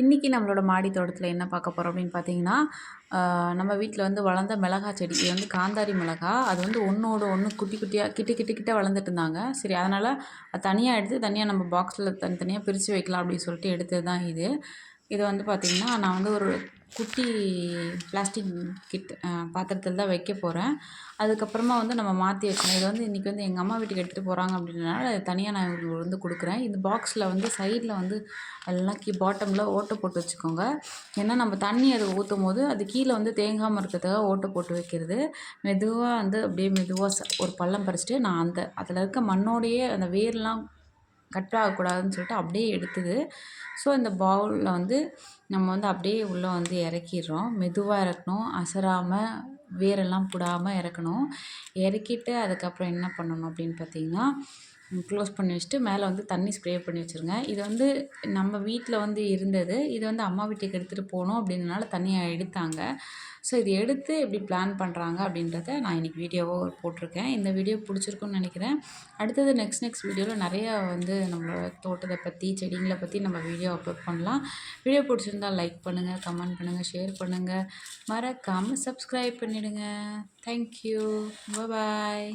இன்றைக்கி நம்மளோட மாடி தோட்டத்தில் என்ன பார்க்க போகிறோம் அப்படின்னு பார்த்தீங்கன்னா நம்ம வீட்டில் வந்து வளர்ந்த மிளகா செடி இது வந்து காந்தாரி மிளகா அது வந்து ஒன்றோட ஒன்று குட்டி குட்டியாக கிட்ட கிட்ட கிட்ட வளர்ந்துட்டு இருந்தாங்க. சரி அதனால் அது தனியாக எடுத்து தனியாக நம்ம பாக்ஸில் தனித்தனியாக பிரித்து வைக்கலாம் அப்படின்னு சொல்லிட்டு எடுத்தது தான் இது. இது வந்து பார்த்திங்கன்னா நான் வந்து ஒரு குட்டி பிளாஸ்டிக் கிட் பாத்திரத்தில் தான் வைக்க போகிறேன் அதுக்கப்புறமா வந்து நம்ம மாற்றி வைக்கணும். இதை வந்து இன்றைக்கி வந்து எங்கள் அம்மா வீட்டுக்கு எடுத்துகிட்டு போகிறாங்க அப்படின்றனால தனியாக நான் இவங்களுக்கு வந்து கொடுக்குறேன். இந்த பாக்ஸில் வந்து சைடில் வந்து எல்லாம் கீ பாட்டமில் ஓட்டை போட்டு வச்சுக்கோங்க. ஏன்னா நம்ம தண்ணி அதை ஊற்றும் போது அது கீழே வந்து தேங்காமல் இருக்கிறதுக்காக ஓட்டை போட்டு வைக்கிறது. மெதுவாக வந்து அப்படியே மெதுவாக ஒரு பள்ளம் பறிச்சிட்டு நான் அந்த அதில் இருக்க மண்ணோடையே அந்த வேர்லாம் கட் ஆகக்கூடாதுன்னு சொல்லிட்டு அப்படியே எடுத்தது. ஸோ இந்த பவுலில் வந்து நம்ம வந்து அப்படியே உள்ளே வந்து இறக்கிடுறோம். மெதுவாக இறக்கணும். அசராமல் வேரெல்லாம் போடாமல் இறக்கணும். இறக்கிட்டு அதுக்கப்புறம் என்ன பண்ணணும் அப்படின்னு பார்த்தீங்கன்னா க்ளோஸ் பண்ணி வச்சுட்டு மேலே வந்து தண்ணி ஸ்ப்ரே பண்ணி வச்சுருங்க. இது வந்து நம்ம வீட்டில் வந்து இருந்தது. இது வந்து அம்மா வீட்டுக்கு எடுத்துகிட்டு போகணும் அப்படின்றனால தனியாக எடுத்தாங்க. ஸோ இது எடுத்து எப்படி பிளான் பண்ணுறாங்க அப்படின்றத நான் இன்றைக்கி வீடியோவாக போட்டிருக்கேன். இந்த வீடியோ பிடிச்சிருக்குன்னு நினைக்கிறேன். அடுத்தது நெக்ஸ்ட் நெக்ஸ்ட் வீடியோவில் நிறையா வந்து நம்மளோட தோட்டத்தை பற்றி செடிங்களை பற்றி நம்ம வீடியோ அப்லோட் பண்ணலாம். வீடியோ பிடிச்சிருந்தால் லைக் பண்ணுங்கள் கமெண்ட் பண்ணுங்கள் ஷேர் பண்ணுங்கள் மறக்காமல் சப்ஸ்கிரைப் பண்ணிவிடுங்க தேங்க்யூ பாய்